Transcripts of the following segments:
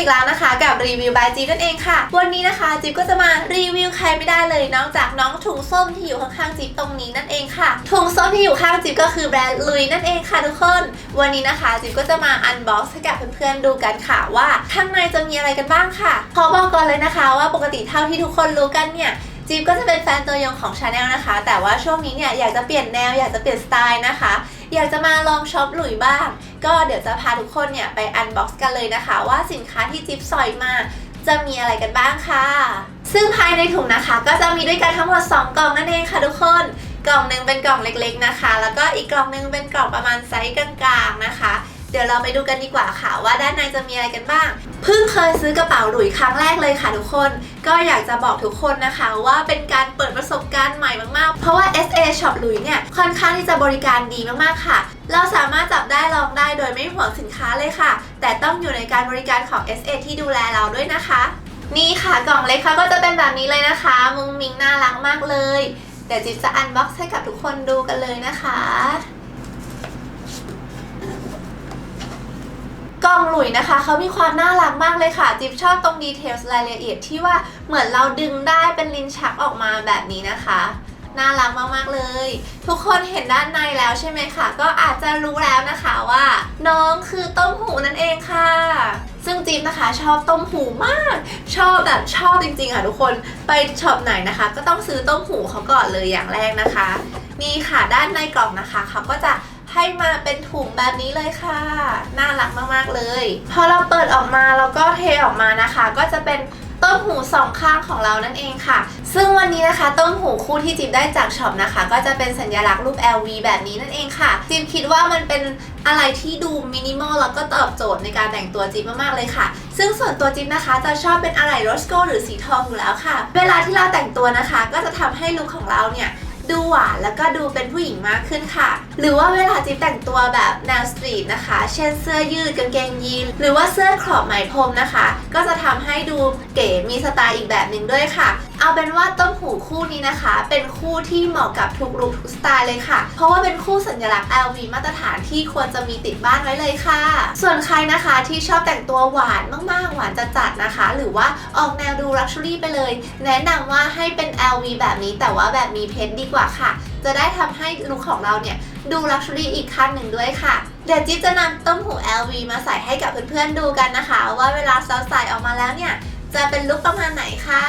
อีกแล้วนะคะกับรีวิวบายจีนั่นเองค่ะ วันนี้นะคะจิ๊บก็จะมารีวิวใครไม่ได้เลยนอกจากน้องถุงส้มที่อยู่ข้างๆจิ๊บตรงนี้นั่นเองค่ะ ถุงส้มที่อยู่ข้างจิ๊บก็คือแบรนด์ลุยนั่นเองค่ะทุกคน วันนี้นะคะจิ๊บก็จะมาอันบ็อกซ์ให้กับเพื่อนๆดูกันค่ะว่าข้างในจะมีอะไรกันบ้างค่ะ ขอบอกก่อนเลยนะคะว่าปกติเท่าที่ทุกคนรู้กันเนี่ยจิ๊บก็จะเป็นแฟนตัวยงของชาแนลนะคะ แต่ว่าช่วงนี้เนี่ยอยากจะเปลี่ยนแนวอยากจะเปลี่ยนสไตล์นะคะ อยากจะมาลองช็อปหลุยบ้าง ก็เดี๋ยวจะพาทุกคนเนี่ยไปอันบ็อกซ์กันเลยนะคะ ว่าสินค้าที่จิ๊บสอยมาจะมีอะไรกันบ้างค่ะ ซึ่งภายในถุงนะคะ ก็จะมีด้วยกันทั้งหมด 2 กล่องนั่นเองค่ะทุกคน กล่องหนึ่งเป็นกล่องเล็กๆนะคะ แล้วก็อีกกล่องหนึ่งเป็นกล่องประมาณไซส์กลางๆนะคะ เดี๋ยวเราไปดูกันดีกว่าค่ะ ว่าด้านในจะมีอะไรกันบ้าง เพิ่งเคยซื้อกระเป๋าหลุยครั้งแรกเลยค่ะทุกคน ก็อยากจะบอกทุกคนนะคะ ว่าเป็นการเปิดประสบการณ์ใหม่มากๆ เพราะว่า SA Shop หลุยเนี่ยค่อนข้างที่จะบริการดีมากๆค่ะ เราสามารถจับได้ลองได้โดยไม่ห่วงสินค้าเลยค่ะ แต่ต้องอยู่ในการบริการของ SA ที่ดูแลเราด้วยนะคะ นี่ค่ะกล่องเล็กเขาก็จะเป็นแบบนี้เลยนะคะ มุ้งมิ้งน่ารักมากเลย เดี๋ยวจิ๊บจะอันบ็อกซ์ให้กับทุกคนดูกันเลยนะคะ กล่องหลุยนะคะเขามีความน่ารักมากเลยค่ะ จิ๊บชอบตรงดีเทลรายละเอียดที่ว่าเหมือนเราดึงได้เป็นลิ้นชักออกมาแบบนี้นะคะน่ารักมาก ๆ เลย ทุกคนเห็นด้านในแล้วใช่ไหมคะ ก็อาจจะรู้แล้วนะคะว่า น้องคือต้มหูนั่นเองค่ะ ซึ่งจิ๊บนะคะ ชอบต้มหูมาก ชอบแบบชอบจริง ๆ ค่ะทุกคนไปช็อปไหนนะคะ ก็ต้องซื้อต้มหูเขาก่อนเลยอย่างแรกนะคะ นี่ค่ะด้านในกล่องนะคะเขาก็จะ ให้มาเป็นถุงแบบนี้เลยค่ะ น่ารักมากๆเลย พอเราเปิดออกมาแล้วก็เทออกมานะคะ ก็จะเป็นต้มหูสองข้างของเรานั่นเองค่ะ ซึ่งวันนี้นะคะต้มหูคู่ที่จิ๊บได้จากช็อปนะคะ ก็จะเป็นสัญลักษณ์รูป LV แบบนี้นั่นเองค่ะจิ๊บคิดว่ามันเป็นอะไรที่ดูมินิมอลแล้วก็ตอบโจทย์ในการแต่งตัวจิ๊บมากๆเลยค่ะ ซึ่งส่วนตัวจิ๊บนะคะจะชอบเป็นอะไรโรสโกหรือสีทองอยู่แล้วค่ะ เวลาที่เราแต่งตัวนะคะ ก็จะทำให้ลุคของเราเนี่ย ดูหวานแล้วก็ดูเป็นผู้หญิงมากขึ้นค่ะ หรือว่าเวลาจิ๊บแต่งตัวแบบแนวสตรีทนะคะ เช่นเสื้อยืดกางเกงยีนหรือว่าเสื้อครอบไหมพรมนะคะ ก็จะทำให้ดูเก๋มีสไตล์อีกแบบหนึ่งด้วยค่ะ เอาเป็นว่าต้มหูคู่นี้นะคะ เป็นคู่ที่เหมาะกับทุกลุคทุกสไตล์เลยค่ะ เพราะว่าเป็นคู่สัญลักษณ์ LV มาตรฐานที่ควรจะมีติดบ้านไว้เลยค่ะ ส่วนใครนะคะที่ชอบแต่งตัวหวานมากๆ หวานจัดๆนะคะ หรือว่าออกแนวดูลักชัวรี่ไปเลย แนะนำว่าให้เป็น LV แบบนี้ แต่ว่าแบบมีเพชรดีกว่าค่ะ จะได้ทำให้ลุคของเราเนี่ยดูลักชัวรี่อีกขั้นหนึ่งด้วยค่ะเดี๋ยวจิ๊บจะนำต้มหู LV มาใส่ให้กับเพื่อนๆดูกันนะคะ ว่าเวลาเราใส่ออกมาแล้วเนี่ย จะเป็นลุคประมาณไหนค่ะ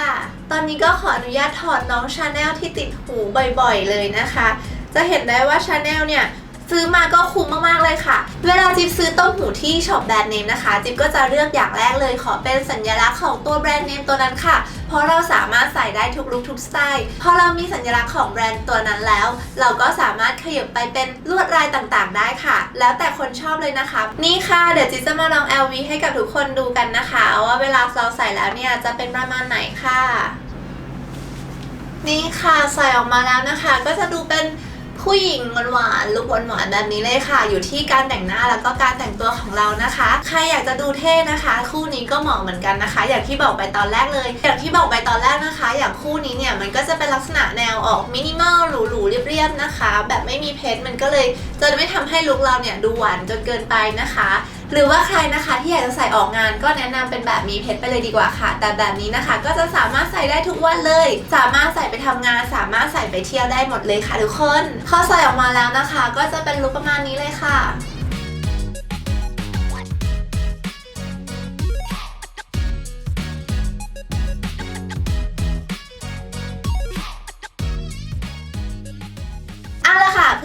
ตอนนี้ก็ขออนุญาตถอดน้องชาแนลที่ติดหูบ่อยๆเลยนะคะ จะเห็นได้ว่าชาแนลเนี่ย ซื้อมาก็คุ้มมากๆเลยค่ะ เวลาจิ๊บซื้อต้มหูที่ช็อปแบรนด์เนมนะคะ จิ๊บก็จะเลือกอย่างแรกเลยขอเป็นสัญลักษณ์ของตัวแบรนด์เนมตัวนั้นค่ะ เพราะเราสามารถใส่ได้ทุกลุคทุกสไตล์พอเรามีสัญลักษณ์ของแบรนด์ตัวนั้นแล้ว เราก็สามารถขยับไปเป็นลวดลายต่างๆ ได้ค่ะ แล้วแต่คนชอบเลยนะคะ นี่ค่ะเดี๋ยวจิ๊บจะมาลอง LV ให้กับทุกคนดูกันนะคะว่าเวลาเราใส่แล้วเนี่ยจะเป็นประมาณไหนค่ะ นี่ค่ะใส่ออกมาแล้วนะคะ ก็จะดูเป็น ผู้หญิงหวานๆลุคหวานๆแบบนี้เลยค่ะ อยู่ที่การแต่งหน้าแล้วก็การแต่งตัวของเรานะคะ ใครอยากจะดูเท่นะคะ คู่นี้ก็เหมาะเหมือนกันนะคะ อย่างที่บอกไปตอนแรกเลย อย่างที่บอกไปตอนแรกนะคะ อย่างคู่นี้เนี่ยมันก็จะเป็นลักษณะแนวออกมินิมอลหรูๆเรียบๆนะคะ แบบไม่มีเพชรมันก็เลยจะไม่ทำให้ลุคเราเนี่ยดูหวานจนเกินไปนะคะ หรือว่าใครนะคะที่อยากจะใส่ออกงานก็แนะนำเป็นแบบมีเพชรไปเลยดีกว่าค่ะ แต่แบบนี้นะคะ ก็จะสามารถใส่ได้ทุกวันเลย สามารถใส่ไปทำงาน สามารถใส่ไปเที่ยวได้หมดเลยค่ะทุกคนพอใส่ออกมาแล้วนะคะ ก็จะเป็นลุคประมาณนี้เลยค่ะ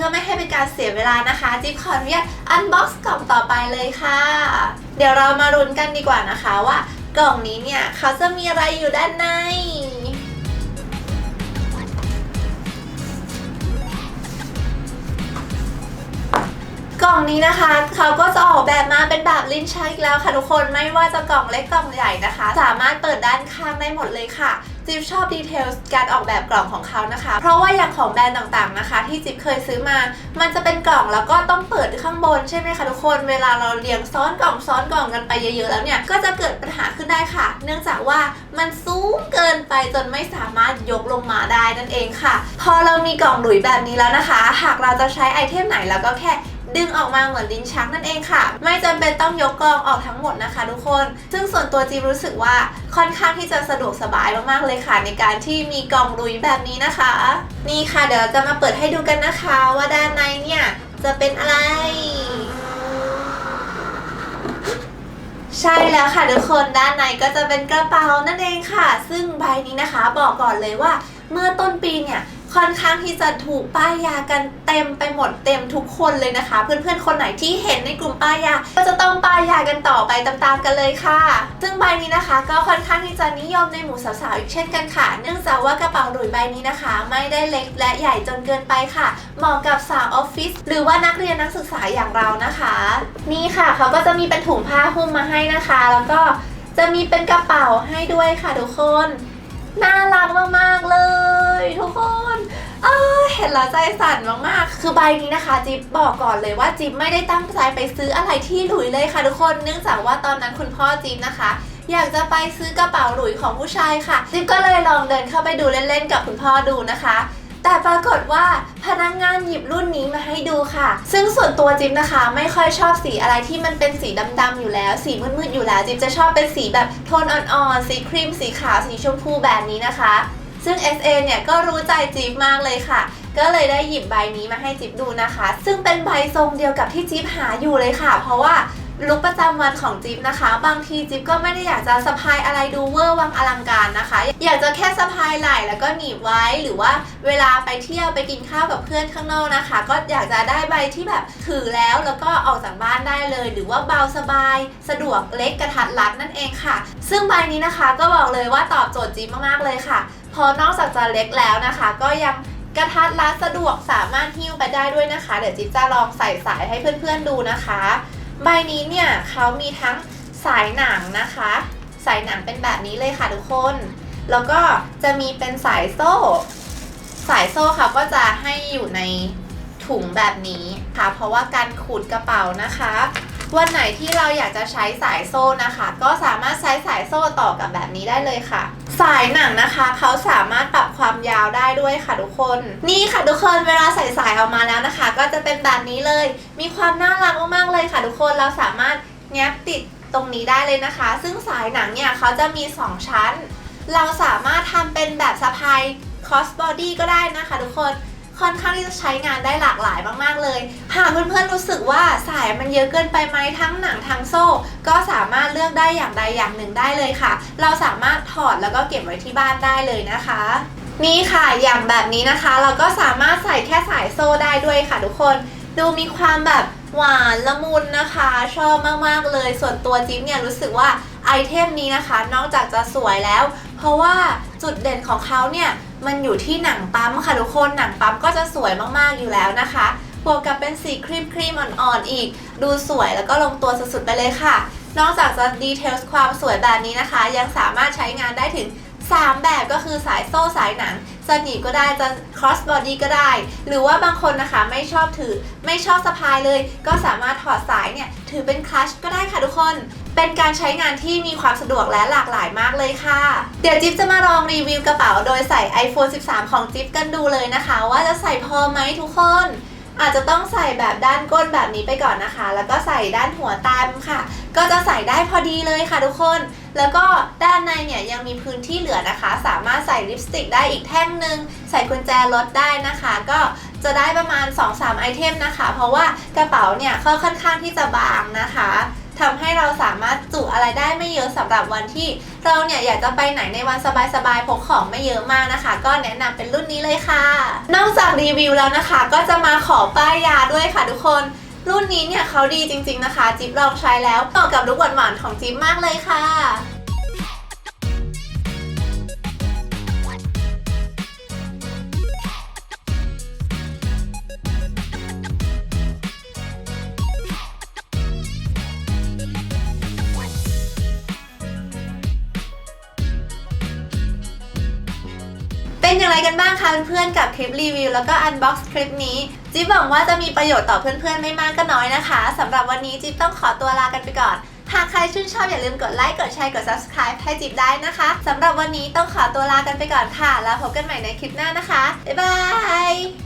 พื่อไม่ให้เป็นการเสียเวลานะคะ จิ๊บขออนุญาตอันบ็อกซ์กล่องต่อไปเลยค่ะ เดี๋ยวเรามารุนกันดีกว่านะคะว่ากล่องนี้เนี่ยเขาจะมีอะไรอยู่ด้านในกล่องนี้นะคะเขาก็จะออกแบบมาเป็นแบบลิ้นชักอีกแล้วค่ะทุกคนไม่ว่าจะกล่องเล็กกล่องใหญ่นะคะ สามารถเปิดด้านข้างได้หมดเลยค่ะ จิ๊บชอบดีเทลการออกแบบกล่องของเขานะคะ เพราะว่าอย่างของแบรนด์ต่างๆนะคะ ที่จิ๊บเคยซื้อมา มันจะเป็นกล่องแล้วก็ต้องเปิดข้างบนใช่ไหมคะทุกคน เวลาเราเรียงซ้อนกล่องซ้อนกล่องกันไปเยอะๆแล้วเนี่ย ก็จะเกิดปัญหาขึ้นได้ค่ะ เนื่องจากว่ามันสูงเกินไปจนไม่สามารถยกลงมาได้นั่นเองค่ะ พอเรามีกล่องหลุยแบบนี้แล้วนะคะ หากเราจะใช้ไอเทมไหนเราก็แค่ ดึงออกมาเหมือนลิ้นชักนั่นเองค่ะ ไม่จำเป็นต้องยกกองออกทั้งหมดนะคะ ทุกคน ซึ่งส่วนตัวจีรู้สึกว่าค่อนข้างที่จะสะดวกสบายมากๆเลยค่ะ ในการที่มีกล่องลุยแบบนี้นะคะ นี่ค่ะเดี๋ยวจะมาเปิดให้ดูกันนะคะ ว่าด้านในเนี่ยจะเป็นอะไร ใช่แล้วค่ะทุกคนด้านในก็จะเป็นกระเป๋านั่นเองค่ะ ซึ่งใบนี้นะคะ บอกก่อนเลยว่าเมื่อต้นปีเนี่ย ค่อนข้างที่จะถูกป้ายยากันเต็มไปหมดเต็มทุกคนเลยนะคะ เพื่อนๆ คนไหนที่เห็นในกลุ่มป้ายยา ก็จะต้องป้ายยากันต่อไปตามๆกันเลยค่ะ ซึ่งใบนี้นะคะก็ค่อนข้างที่จะนิยมในหมู่สาวๆอีกเช่นกันค่ะ เนื่องจากว่ากระเป๋าหลุยใบนี้นะคะ ไม่ได้เล็กและใหญ่จนเกินไปค่ะ เหมาะกับสาวออฟฟิศหรือว่านักเรียนนักศึกษาอย่างเรานะคะ นี่ค่ะเขาก็จะมีเป็นถุงผ้าหุ้มมาให้นะคะ แล้วก็จะมีเป็นกระเป๋าให้ด้วยค่ะทุกคน น่ารักมากๆเลย ทุกคนเออเห็นแล้วใจสั่นมากๆ คือใบนี้นะคะ จิ๊บบอกก่อนเลยว่าจิ๊บไม่ได้ตั้งใจไปซื้ออะไรที่หลุยเลยค่ะทุกคน เนื่องจากว่าตอนนั้นคุณพ่อจิ๊บนะคะอยากจะไปซื้อกระเป๋าหลุยของผู้ชายค่ะ จิ๊บก็เลยลองเดินเข้าไปดูเล่นๆกับคุณพ่อดูนะคะ แต่ปรากฏว่าพนักงานหยิบรุ่นนี้มาให้ดูค่ะ ซึ่งส่วนตัวจิ๊บนะคะ ไม่ค่อยชอบสีอะไรที่มันเป็นสีดำๆอยู่แล้ว สีมืดๆอยู่แล้ว จิ๊บจะชอบเป็นสีแบบโทนอ่อนๆ สีครีม สีขาว สีชมพูแบบนี้นะคะ ซึ่ง SA เนี่ยก็รู้ใจจิ๊บมากเลยค่ะ ก็เลยได้หยิบใบนี้มาให้จิ๊บดูนะคะ ซึ่งเป็นใบทรงเดียวกับที่จิ๊บหาอยู่เลยค่ะ เพราะว่าลุคประจำวันของจิ๊บนะคะ บางทีจิ๊บก็ไม่ได้อยากจะสะพายอะไรดูเวอร์วังอลังการนะคะ อยากจะแค่สะพายไหล่แล้วก็หนีบไว้หรือว่าเวลาไปเที่ยวไปกินข้าวกับเพื่อนข้างนอกนะคะ ก็อยากจะได้ใบที่แบบถือแล้วแล้วก็ออกจากบ้านได้เลย หรือว่าเบาสบาย สะดวกเล็กกระทัดรัดนั่นเองค่ะ ซึ่งใบนี้นะคะก็บอกเลยว่าตอบโจทย์จิ๊บมากๆเลยค่ะ พอนอกจากจะเล็กแล้วนะคะ ก็ยังกระทัดรัดสะดวกสามารถหิ้วไปได้ด้วยนะคะ เดี๋ยวจิ๊บจะลองใส่สายให้เพื่อนๆดูนะคะ ใบนี้เนี่ยเขามีทั้งสายหนังนะคะ สายหนังเป็นแบบนี้เลยค่ะทุกคน แล้วก็จะมีเป็นสายโซ่ สายโซ่ค่ะก็จะให้อยู่ในถุงแบบนี้ค่ะ เพราะว่าการขูดกระเป๋านะคะ วันไหนที่เราอยากจะใช้สายโซ่นะคะ ก็สามารถใช้สายโซ่ต่อกับแบบนี้ได้เลยค่ะ สายหนังนะคะเขาสามารถปรับความยาวได้ด้วยค่ะทุกคน นี่ค่ะทุกคนเวลาใส่สายออกมาแล้วนะคะ ก็จะเป็นแบบนี้เลย มีความน่ารักมากๆเลยค่ะทุกคนเราสามารถแงบติดตรงนี้ได้เลยนะคะ ซึ่งสายหนังเนี่ยเขาจะมี 2 ชั้น เราสามารถทำเป็นแบบสะพายคอสบอดี้ก็ได้นะคะทุกคน ค่อนข้างที่จะใช้งานได้หลากหลายมากๆเลย หากเพื่อนๆรู้สึกว่าสายมันเยอะเกินไปไหมทั้งหนังทั้งโซ่ ก็สามารถเลือกได้อย่างใดอย่างหนึ่งได้เลยค่ะ เราสามารถถอดแล้วก็เก็บไว้ที่บ้านได้เลยนะคะ นี่ค่ะอย่างแบบนี้นะคะ เราก็สามารถใส่แค่สายโซ่ได้ด้วยค่ะ ทุกคนดูมีความแบบหวานละมุนนะคะ ชอบมากๆเลย ส่วนตัวจิ๊บเนี่ยรู้สึกว่าไอเทมนี้นะคะ นอกจากจะสวยแล้ว เพราะว่าจุดเด่นของเขาเนี่ย มันอยู่ที่หนังปั๊มค่ะทุกคนหนังปั๊มก็จะสวยมากๆอยู่แล้วนะคะบวกกับเป็นสีครีมครีมอ่อนๆอีก ดูสวยแล้วก็ลงตัวสุดๆไปเลยค่ะ นอกจากจะดีเทลความสวยแบบนี้นะคะ ยังสามารถใช้งานได้ถึง 3 แบบก็คือสายโซ่สายหนังจะหนีบก็ได้จะ cross body ก็ได้ หรือว่าบางคนนะคะไม่ชอบถือไม่ชอบสะพายเลย ก็สามารถถอดสายเนี่ย ถือเป็นคลัชก็ได้ค่ะทุกคน เป็นการใช้งานที่มีความสะดวกและหลากหลายมากเลยค่ะ เดี๋ยวจิ๊บจะมาลองรีวิวกระเป๋าโดยใส่ iPhone 13 ของจิ๊บกันดูเลยนะคะ ว่าจะใส่พอไหมทุกคน อาจจะต้องใส่แบบด้านก้นแบบนี้ไปก่อนนะคะ แล้วก็ใส่ด้านหัวตามค่ะ ก็จะใส่ได้พอดีเลยค่ะทุกคน แล้วก็ด้านในเนี่ยยังมีพื้นที่เหลือนะคะ สามารถใส่ลิปสติกได้อีกแท่งหนึ่งใส่กุญแจรถได้นะคะ ก็จะได้ประมาณ 2-3 ไอเทมนะคะ เพราะว่ากระเป๋าเนี่ยก็ค่อนข้างที่จะบางนะคะ ทำให้เราสามารถจุอะไรได้ไม่เยอะสำหรับวันที่ เราเนี่ยอยากจะไปไหนในวันสบายๆพกของไม่เยอะมากนะคะ ก็แนะนำเป็นรุ่นนี้เลยค่ะ นอกจากรีวิวแล้วนะคะ ก็จะมาขอป้ายยาด้วยค่ะทุกคนรุ่นนี้เนี่ยเขาดีจริง ๆนะคะ จิ๊บลองใช้แล้วเหมาะกับลุคหวานๆของจิ๊บมากเลยค่ะ เป็นอย่างไรกันบ้างคะเพื่อนๆกับคลิปรีวิวแล้วก็อันบ็อกซ์คลิปนี้จิ๊บหวังว่าจะมีประโยชน์ต่อเพื่อนๆไม่มากก็น้อยนะคะสำหรับวันนี้จิ๊บต้องขอตัวลากันไปก่อน หากใครชื่นชอบอย่าลืมกดไลค์กดแชร์กด subscribe ให้จิ๊บได้นะคะสำหรับวันนี้ต้องขอตัวลากันไปก่อนค่ะแล้วพบกันใหม่ในคลิปหน้านะคะบ๊ายบาย